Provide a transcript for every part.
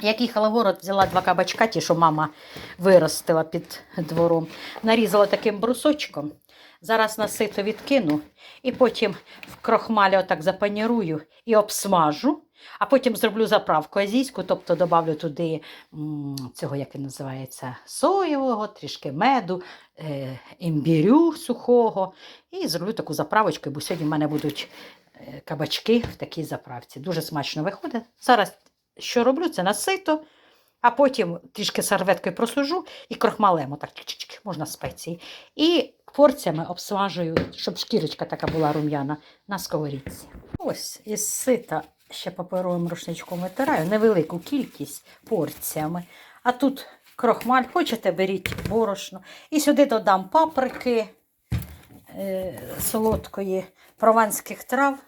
Як їхала в город, взяла два кабачка, ті, що мама виростила під двором, нарізала таким брусочком. Зараз на сито відкину і потім в крохмалі отак запанірую і обсмажу, а потім зроблю заправку азійську, тобто додавлю туди цього, як він називається, соєвого, трішки меду, е, імбірю сухого. І зроблю таку заправочку, бо сьогодні в мене будуть е, кабачки в такій заправці. Дуже смачно виходить. Зараз що роблю, це насито, а потім трішки серветкою просужу і крохмалем, отак чик-чик-чик, можна спеції. І порціями обсмажую, щоб шкірочка така була рум'яна на сковорідці. Ось із сита ще паперовим рушничком витираю невелику кількість порціями. А тут крохмаль, хочете, беріть борошно. І сюди додам паприки е, солодкої, прованських трав.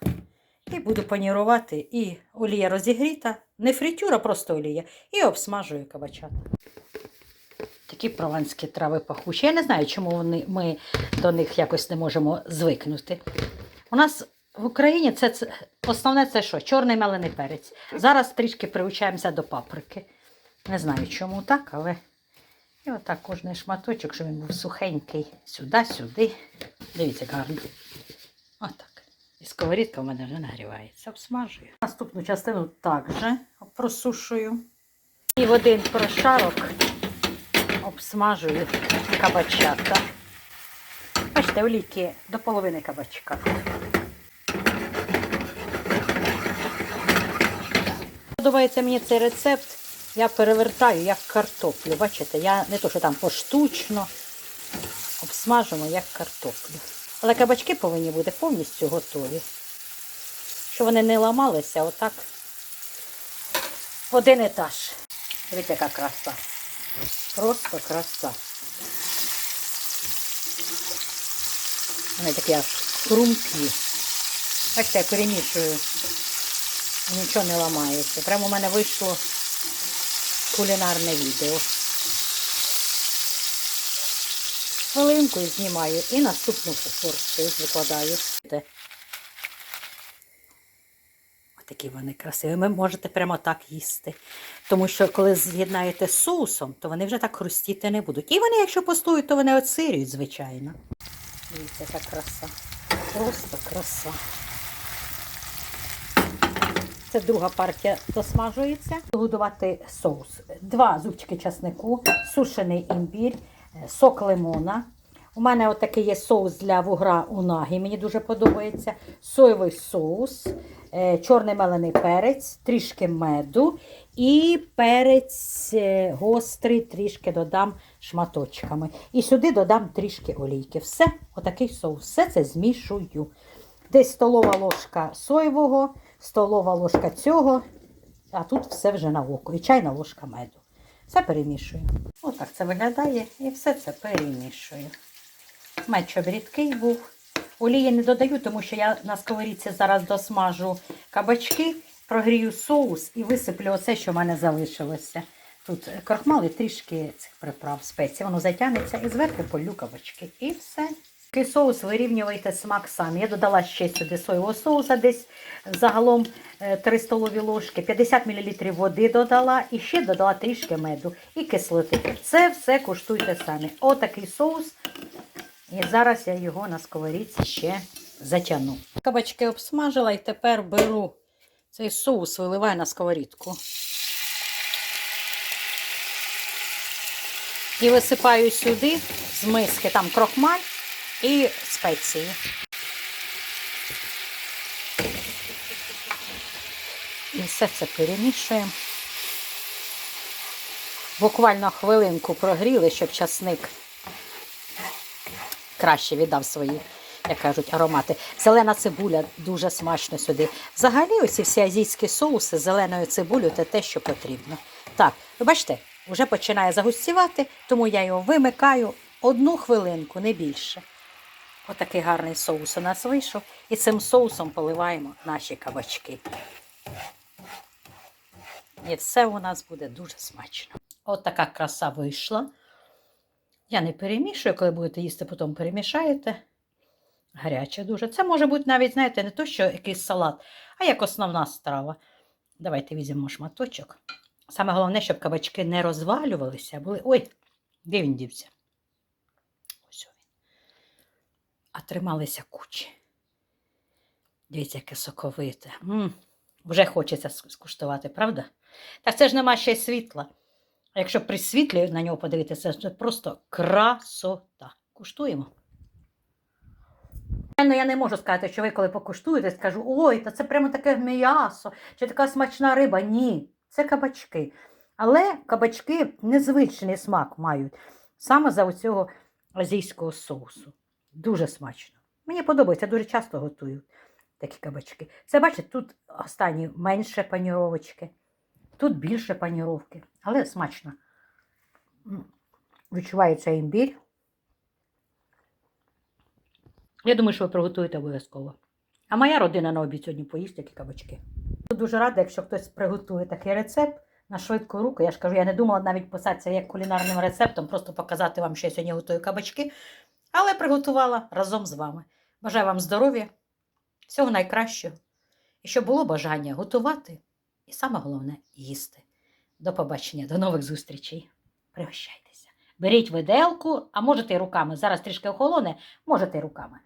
І буду панірувати. І олія розігріта, не фритюра, просто олія. І обсмажую кабачата. Такі прованські трави пахучі. Я не знаю, чому вони, ми до них якось не можемо звикнути. У нас в Україні це, це основне це що? Чорний мелений перець. Зараз трішки приучаємося до паприки. Не знаю, чому так, але і отак кожний шматочок, щоб він був сухенький. Сюди, сюди. Дивіться, гарно. Отак. І сковорідка в мене вже нагрівається, обсмажую. Наступну частину також просушую. І в один прошарок обсмажую кабачата. Бачите, олійки до половини кабачка. Подобається мені цей рецепт. Я перевертаю як картоплю. Бачите, я не то, що там поштучно обсмажимо як картоплю. Але кабачки повинні бути повністю готові. Щоб вони не ламалися, отак один етаж. Дивіться, яка краса. Просто краса. Вони такі аж хрумкі. Бачите, я перемішую. Нічого не ламається. Прямо у мене вийшло кулінарне відео. Хвилинку знімаю і наступну порцію викладаю. Те. Отакі вони красиві. Ви можете прямо так їсти. Тому що коли з'єднаєте з соусом, то вони вже так хрустіти не будуть. І вони, якщо постоють, то вони оцирюють, звичайно. Дивіться, яка краса. Просто краса. Це друга партія досмажується. Годувати соус. Два зубчики часнику, сушений імбір, сок лимона. У мене отакий є соус для вугра унагі, мені дуже подобається. Соєвий соус, е, чорний мелений перець, трішки меду і перець е, гострий, трішки додам шматочками. І сюди додам трішки олійки. Все, отакий соус. Все це змішую. Десь столова ложка соєвого, столова ложка цього, а тут все вже на око. І чайна ложка меду. Все перемішую. Отак це виглядає і все це перемішую. Мед рідкий був. Олії не додаю, тому що я на сковорідці зараз досмажу кабачки, прогрію соус і висиплю оце, що в мене залишилося. Тут крохмал і трішки цих приправ спецій. Воно затягнеться і зверху полю кабачки. І все. Соус вирівнюєте смак самі. Я додала ще сюди соєвого соуса, десь загалом е, 3 столові ложки, 50 мл води додала і ще додала трішки меду і кислоти. Це все куштуйте самі. Отакий соус. І зараз я його на сковорідці ще затягну. Кабачки обсмажила і тепер беру цей соус, виливаю на сковорідку. І висипаю сюди з миски там крохмаль і спеції. І все це перемішуємо. Буквально хвилинку прогріли, щоб часник краще віддав свої, як кажуть, аромати. Зелена цибуля дуже смачно сюди. Взагалі, ось всі азійські соуси з зеленою цибулею це те, що потрібно. Так, ви бачите, вже починає загустівати, тому я його вимикаю одну хвилинку, не більше. Отакий гарний соус у нас вийшов. І цим соусом поливаємо наші кабачки. І все у нас буде дуже смачно. От краса вийшла. Я не перемішую, коли будете їсти, потім перемішаєте. Гаряче дуже. Це може бути навіть, знаєте, не то, що якийсь салат, а як основна страва. Давайте візьмемо шматочок. Саме головне, щоб кабачки не розвалювалися, а були. Ой, де він дівся? Ось він. А трималися кучі. Дивіться, яке соковите. м вже хочеться скуштувати, правда? Так це ж нема ще й світла. А якщо при світлі на нього подивитися, це просто красота. Куштуємо. Реально, я не можу сказати, що ви коли покуштуєте, скажу, ой, та це прямо таке м'ясо, чи така смачна риба. Ні, це кабачки. Але кабачки незвичний смак мають саме за оцього азійського соусу. Дуже смачно. Мені подобається, дуже часто готую такі кабачки. Це бачите, тут останні менше паніровочки, тут більше паніровки, але смачно. Відчувається імбір. Я думаю, що ви приготуєте обов'язково. А моя родина на обід сьогодні поїсть такі кабачки. Дуже рада, якщо хтось приготує такий рецепт на швидку руку. Я ж кажу, я не думала навіть писатися як кулінарним рецептом, просто показати вам, що я сьогодні готую кабачки, але приготувала разом з вами. Бажаю вам здоров'я, всього найкращого. І щоб було бажання готувати, і саме головне їсти. До побачення, до нових зустрічей. Пригощайтеся. Беріть виделку, а можете руками. Зараз трішки охолоне, можете руками.